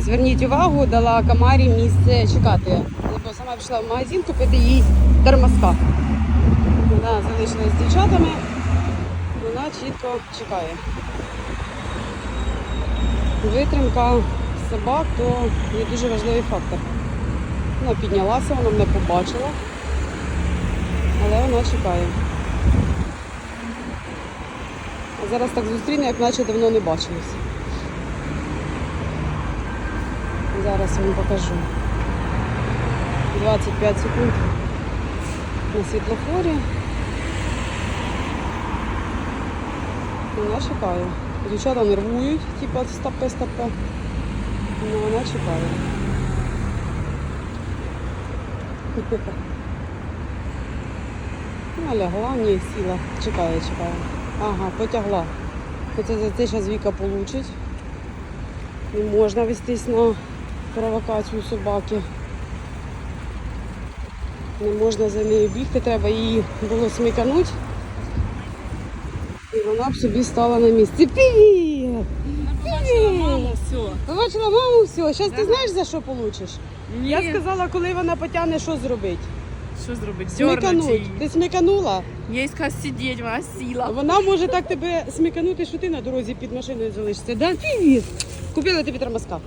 Зверніть увагу, дала Камарі місце чекати. Бо сама пішла в магазин купити їй термоска. Вона залишилась з дівчатами, вона чітко чекає. Витримка собак то є дуже важливий фактор. Вона піднялася, вона мене побачила, але вона чекає. Зараз так зустріне, як наче давно не бачились. Зараз вам покажу. 25 секунд на світлофорі. Вона чекає. Дівчата нервують, типу стопе стопе. Ну вона чекає. Вона лягла, ні, сіла. Чекає, чекає. Ага, потягла. Оце за це зараз Віка получить. Не можна вестись на провокацію собаки. Не можна за нею бігти, треба її було смикануть. І вона б собі стала на місці. Привіт! Привіт! все. Побачила маму, все. Зараз ти знаєш за що получиш? Ні. Я сказала, коли вона потягне, що зробить. Що зробити? Зернуть Смикануть. Ти смиканула. Є ска сидіть, вона сіла. Вона може так тебе смиканути, що ти на дорозі під машиною залишишся. Да? Привіт! Купила тобі тормозка.